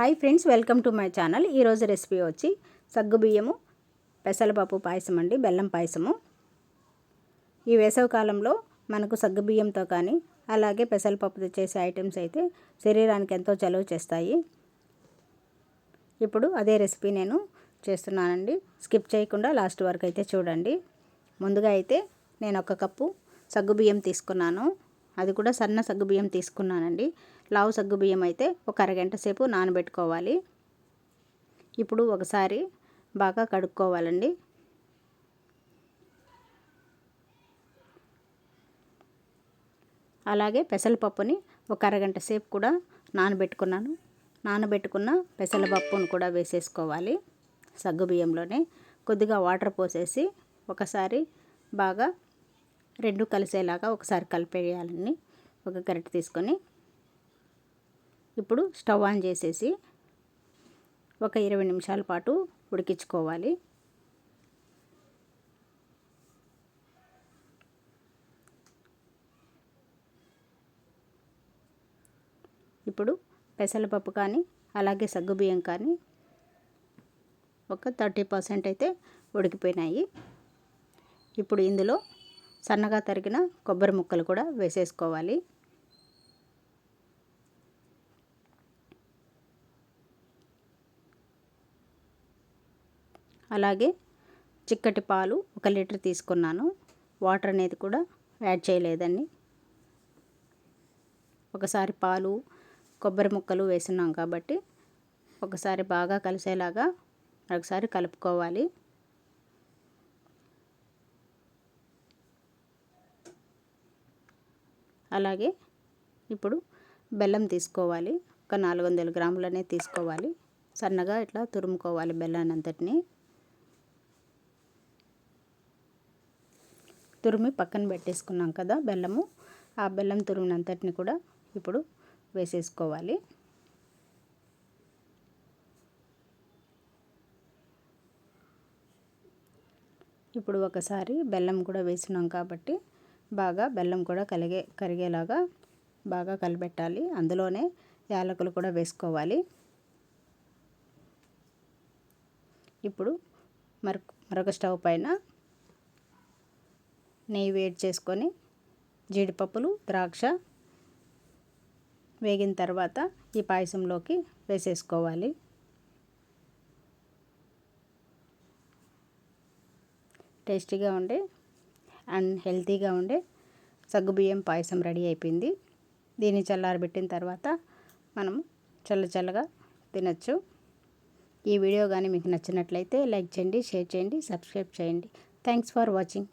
Hi friends welcome to my channel. ఈరోజు recipe వచ్చి సగ్గుబియ్యము పెసలపప్పు పాయసం అండి బెల్లం పాయసము. ఈ వేసవికాలంలో మనకు సగ్గుబియ్యంతో కానీ అలాగే పెసలపప్పుతో చేసే ఐటమ్స్ అయితే శరీరానికి ఎంతో చలువ చేస్తాయి. ఇప్పుడు అదే రెసిపీ నేను చేస్తున్నానండి. స్కిప్ చేయకుండా లాస్ట్ వరకు అయితే చూడండి. ముందుగా అయితే నేను ఒక కప్పు సగ్గుబియ్యం తీసుకున్నాను. అది కూడా సన్న సగ్గుబియ్యం తీసుకున్నానండి. లావు సగ్గుబియ్యం అయితే ఒక అరగంట సేపు నానబెట్టుకోవాలి. ఇప్పుడు ఒకసారి బాగా కడుక్కోవాలండి. అలాగే పెసలపప్పుని ఒక అరగంట సేపు కూడా నానబెట్టుకున్నాను. నానబెట్టుకున్న పెసలపప్పును కూడా వేసేసుకోవాలి సగ్గుబియ్యంలోనే కొద్దిగా వాటర్ పోసేసి ఒకసారి బాగా రెండు కలిసేలాగా ఒకసారి కలిపేయాలని ఒక కరెంట్ తీసుకొని ఇప్పుడు స్టవ్ ఆన్ చేసేసి ఒక ఇరవై నిమిషాల పాటు ఉడికించుకోవాలి. ఇప్పుడు పెసరపప్పు కానీ అలాగే సగ్గుబియ్యం కానీ ఒక థర్టీ పర్సెంట్ అయితే ఉడికిపోయినాయి. ఇప్పుడు ఇందులో సన్నగా తరిగిన కొబ్బరి ముక్కలు కూడా వేసేసుకోవాలి. అలాగే చిక్కటి పాలు ఒక లీటర్ తీసుకున్నాను. వాటర్ అనేది కూడా యాడ్ చేయలేదండి. ఒకసారి పాలు కొబ్బరి ముక్కలు వేసున్నాం కాబట్టి ఒకసారి బాగా కలిసేలాగా ఒకసారి కలుపుకోవాలి. అలాగే ఇప్పుడు బెల్లం తీసుకోవాలి. ఒక నాలుగు వందల గ్రాములనే తీసుకోవాలి. సన్నగా ఇట్లా తురుముకోవాలి బెల్లాన్ని అంతటిని తురిమి పక్కన పెట్టేసుకున్నాం కదా బెల్లము. ఆ బెల్లం తురిమినంతటిని కూడా ఇప్పుడు వేసేసుకోవాలి. ఇప్పుడు ఒకసారి బెల్లం కూడా వేసినాం కాబట్టి బాగా బెల్లం కూడా కలిగే కరిగేలాగా బాగా కలిపెట్టాలి. అందులోనే యాలకులు కూడా వేసుకోవాలి. ఇప్పుడు మరొక మరొక స్టవ్ పైన నెయ్యి వేడి చేసుకొని జీడిపప్పులు ద్రాక్ష వేగిన తర్వాత ఈ పాయసంలోకి వేసేసుకోవాలి. టేస్టీగా ఉండే అండ్ హెల్తీగా ఉండే సగ్గుబియ్యం పాయసం రెడీ అయిపోయింది. దీన్ని చల్లారబెట్టిన తర్వాత మనం చల్ల చల్లగా తినచ్చు. ఈ వీడియో కానీ మీకు నచ్చినట్లయితే లైక్ చేయండి షేర్ చేయండి సబ్స్క్రైబ్ చేయండి. Thanks for watching.